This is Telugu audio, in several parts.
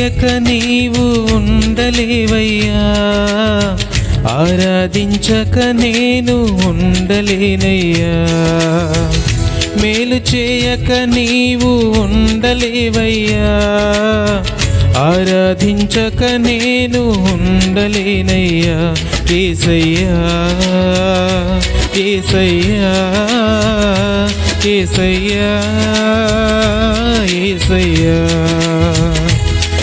చేయక నీవు ఉండలేవయ్యా. ఆరాధించక నేను ఉండలేనయ్యా. మేలు చేయక నీవు ఉండలేవయ్యా. ఆరాధించక నేను ఉండలేనయ్యా. ఏసయ్యా కేసయ్యా కేసయ్యా ఏసయ్యా.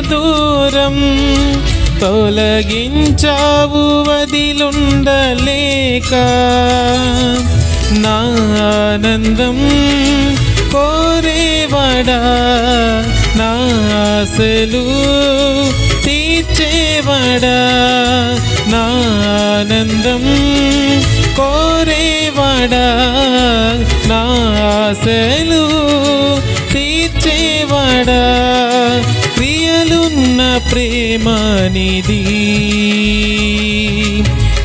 దూరం తొలగించావు వదిలుండలేక నా ఆనందం కోరేవాడా? నా ఆశలు తీర్చేవాడా? నా ఆనందం కోరేవాడా? నా ఆశలు తీర్చేవాడా? క్రియలున్న ప్రేమానిది.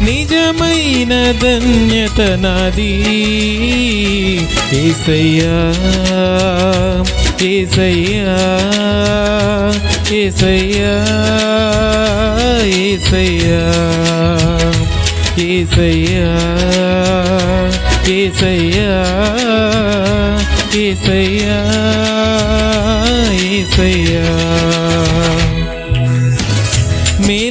నిజమైన ధన్యత నాది. ఏసయ్యా ఏసయ్యా ఏసయ్యా ఏసయ్యా ఏసయ్యా ఏసయ్యా ఏసయ్యా ఏసయ్యా.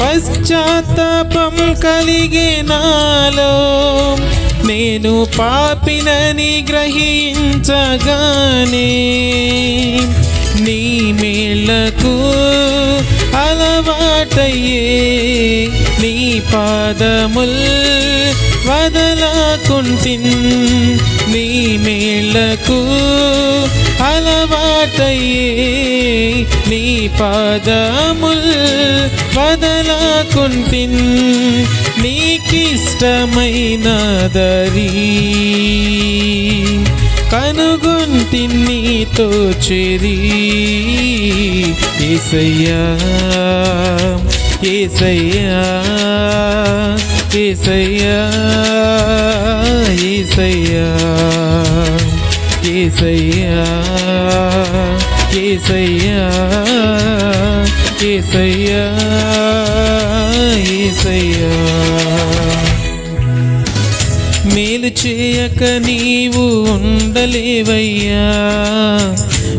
పశ్చాత్తాపం కలిగే నాలో నేను పాపినని గ్రహించగానే నీ మేళ్ళకు అలవాటయ్యే. నీ పాదముల్ వదలకుంటిన్ నీ మేళ్ళకు అలవాటయ్యే నీ పాదముల్ వదలకుంటిన్ నీకిష్టమైన దరీ కనుగొంటి నీతో చెరి ఏసయ్యా. ఏసయ్యా ఏసయ్యా ఏసయ్యా ఏసయ్యా ఏసయ్యా ఏసయ్యా ఏసయ్యా మేలు చేయక నీవు ఉండలేవయ్యా.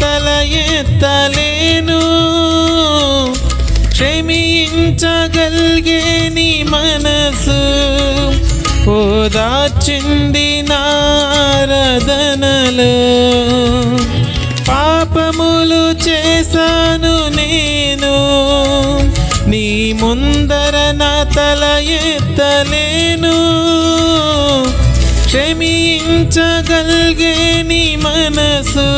తల ఎత్తలేను క్షమించగలిగే నీ మనసు. ఓదార్చింది నారదనలో. పాపములు చేశాను నేను. నీ ముందర నా తల ఎత్తలేను క్షమించగలిగే నీ మనసు.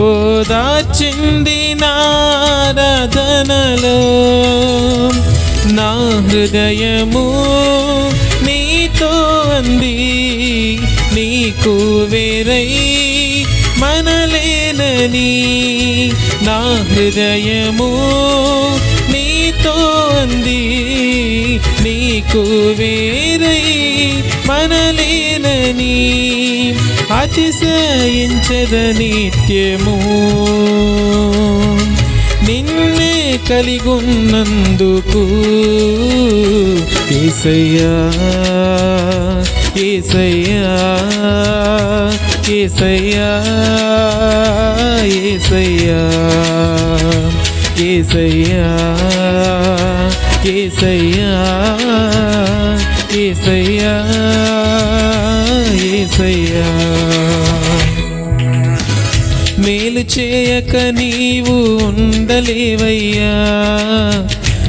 ఓదార్చింది నారదనలో. నా హృదయము నీతో అంది నీకు వేరై మనలేనని నా హృదయము నీతో అంది నీకు వేరై మనలేనని అతిశయించద నిత్యము. నిన్నే కలిగున్నందుకు ఏసయ్యా ఏసయ్యా ఏసయ్యా ఏసయ్యా ఏసయ్యా ఏసయ్యా ఏసయ్యా ఏసయ్యా మేలు చేయక నీవు ఉండలేవయ్యా.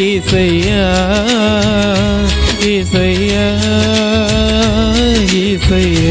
ఈసయ్యా ఈసయ్యా ఈసయ్యా.